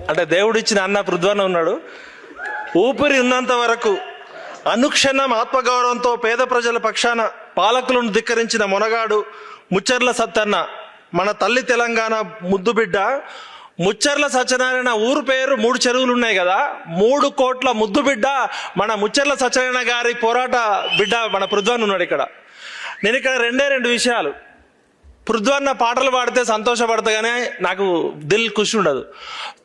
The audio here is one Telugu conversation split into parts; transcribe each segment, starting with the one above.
అంటే దేవుడిచ్చిన అన్న పృథ్వన్న ఉన్నాడు. ఊపిరి ఉన్నంత వరకు అనుక్షణం ఆత్మగౌరవంతో పేద ప్రజల పక్షాన పాలకులను ధిక్కరించిన మొనగాడు ముచ్చర్ల సత్తన్న మన తల్లి తెలంగాణ ముద్దు బిడ్డ. ముచ్చర్ల సత్యనారాయణ ఊరు పేరు మూడు చెరువులు ఉన్నాయి కదా. మూడు కోట్ల ముద్దు బిడ్డ మన ముచ్చర్ల సత్యనారాయణ గారి పోరాట బిడ్డ మన పృథ్వన్ ఉన్నాడు ఇక్కడ. నేను ఇక్కడ రెండే రెండు విషయాలు. పృథ్వన్న పాటలు పాడితే సంతోషపడతాగానే నాకు దిల్ ఖుషి ఉండదు.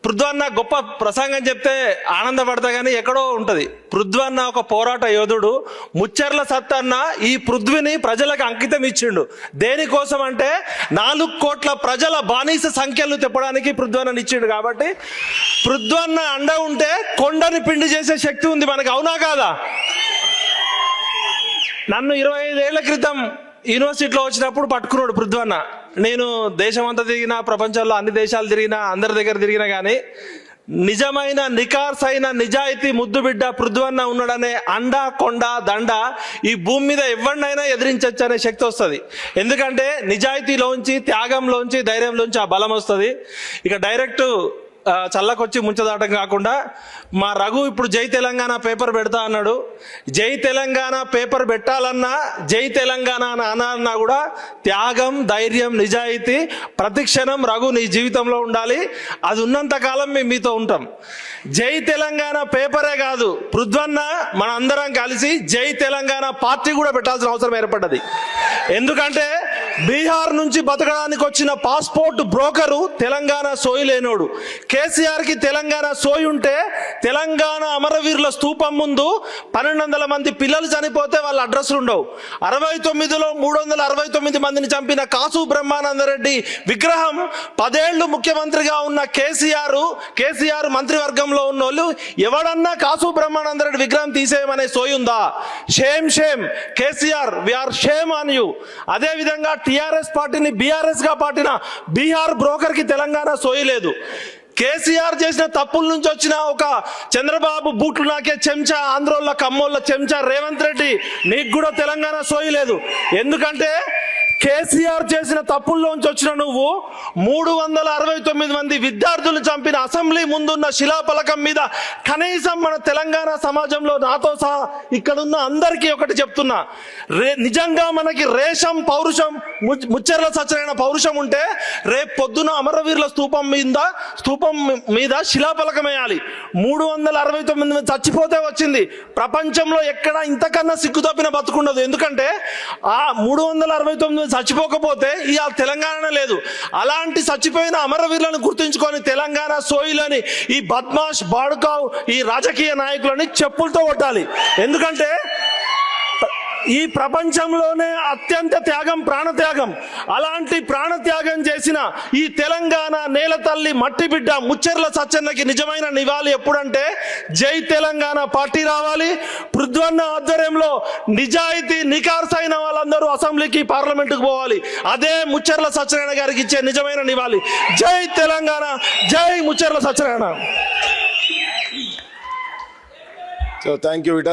పృథ్వన్న గొప్ప ప్రసంగం చెప్తే ఆనందపడతా కానీ ఎక్కడో ఉంటుంది. పృథ్వన్న ఒక పోరాట యోధుడు ముచ్చర్ల సత్తన్న ఈ పృథ్వీని ప్రజలకు అంకితం ఇచ్చిండు. దేనికోసం అంటే నాలుగు కోట్ల ప్రజల బానిస సంఖ్యలను తెప్పడానికి పృథ్వన్న ఇచ్చిండు కాబట్టి పృథ్వన్న అండ ఉంటే కొండని పిండి చేసే శక్తి ఉంది మనకు అవునా కాదా? నన్ను ఇరవై ఐదేళ్ళ క్రితం యూనివర్సిటీలో వచ్చినప్పుడు పట్టుకున్నాడు పృథ్వన్న. నేను దేశమంతా తిరిగినా ప్రపంచంలో అన్ని దేశాలు తిరిగినా అందరి దగ్గర తిరిగినా కానీ నిజమైన నికార్స్ అయిన నిజాయితీ ముద్దు బిడ్డ పృథ్వన్న ఉన్నాడనే అండ కొండ దండ ఈ భూమి మీద ఎవరినైనా ఎదిరించవచ్చు అనే శక్తి వస్తుంది. ఎందుకంటే నిజాయితీలోంచి త్యాగంలోంచి ధైర్యంలోంచి ఆ బలం వస్తుంది. ఇక డైరెక్ట్ చల్లకొచ్చి ముంచదాటం కాకుండా మా రఘు ఇప్పుడు జై తెలంగాణ పేపర్ పెడతా అన్నాడు. జై తెలంగాణ పేపర్ పెట్టాలన్నా జై తెలంగాణ అని అనాలన్నా కూడా త్యాగం ధైర్యం నిజాయితీ ప్రతిక్షణం రఘు నీ జీవితంలో ఉండాలి. అది ఉన్నంతకాలం మేము మీతో ఉంటాం. జై తెలంగాణ పేపరే కాదు పృథ్వన్న మన అందరం కలిసి జై తెలంగాణ పార్టీ కూడా పెట్టాల్సిన అవసరం ఏర్పడ్డది. ఎందుకంటే బీహార్ నుంచి బతకడానికి వచ్చిన పాస్పోర్ట్ బ్రోకరు తెలంగాణ సోయి లేనోడు. కేసీఆర్కి తెలంగాణ సోయి ఉంటే తెలంగాణ అమరవీరుల స్తూపం ముందు పన్నెండు వందల మంది పిల్లలు చనిపోతే వాళ్ళ అడ్రస్లు ఉండవు. అరవై తొమ్మిదిలో మూడు వందల అరవై తొమ్మిది మందిని చంపిన కాసు బ్రహ్మానందరెడ్డి విగ్రహం పదేళ్ళు ముఖ్యమంత్రిగా ఉన్న కేసీఆర్ కేసీఆర్ మంత్రివర్గంలో ఉన్న వాళ్ళు ఎవడన్నా కాసు బ్రహ్మానందరెడ్డి విగ్రహం తీసేయమనే సోయి ఉందా? Shame shame. కేసీఆర్ విఆర్ షేమ్ ఆన్ యూ అదే విధంగా టిఆర్ఎస్ పార్టీని బీఆర్ఎస్గా పాటిన బీహార్ బ్రోకర్కి తెలంగాణ సోయలేదు. కేసీఆర్ చేసిన తప్పుల నుంచి వచ్చిన ఒక చంద్రబాబు బూట్లు నాకే చెంచా ఆంధ్రోళ్ళ కమ్మోళ్ళ చెంచా రేవంత్ రెడ్డి నీకు కూడా తెలంగాణ సోయలేదు. ఎందుకంటే కేసీఆర్ చేసిన తప్పుల్లోంచి వచ్చిన నువ్వు మూడు వందల అరవై తొమ్మిది మంది విద్యార్థులు చంపిన అసెంబ్లీ ముందున్న శిలాఫలకం మీద కనీసం మన తెలంగాణ సమాజంలో నాతో సహా ఇక్కడున్న అందరికీ ఒకటి చెప్తున్నా. రే నిజంగా మనకి రేషం పౌరుషం ము- ముచ్చర్ల సచ్చరైన పౌరుషం ఉంటే రేపు పొద్దున అమరవీరుల స్తూపం మీద స్థూపం మీద శిలాఫలకం వేయాలి మూడు వందల అరవై తొమ్మిది మంది చచ్చిపోతే వచ్చింది. ప్రపంచంలో ఎక్కడ ఇంతకన్నా సిగ్గుతప్పిన బతుకుండదు ఎందుకంటే ఆ మూడు వందల అరవై తొమ్మిది మంది చచ్చిపోకపోతే ఆ తెలంగాణ లేదు. అలాంటి చచ్చిపోయిన అమరవీరులను గుర్తుంచుకొని తెలంగాణ సోయిలని ఈ బద్మాష్ బాడుకావ్ ఈ రాజకీయ నాయకులని చెప్పులతో కొట్టాలి. ఎందుకంటే ఈ ప్రపంచంలోనే అత్యంత త్యాగం ప్రాణత్యాగం. అలాంటి ప్రాణత్యాగం చేసిన ఈ తెలంగాణ నేల తల్లి మట్టి బిడ్డ ముచ్చర్ల సచ్చన్నకి నిజమైన నివాళి ఎప్పుడంటే జై తెలంగాణ పార్టీ రావాలి. పృథ్వన్న ఆధ్వర్యంలో నిజాయితీ నికార్సైన వాళ్ళందరూ అసెంబ్లీకి పార్లమెంటుకు పోవాలి. అదే ముచ్చర్ల సత్యనారాయణ గారికి ఇచ్చే నిజమైన నివాళి. జై తెలంగాణ జై Mucharla Satyanarayana. So thank you Vithal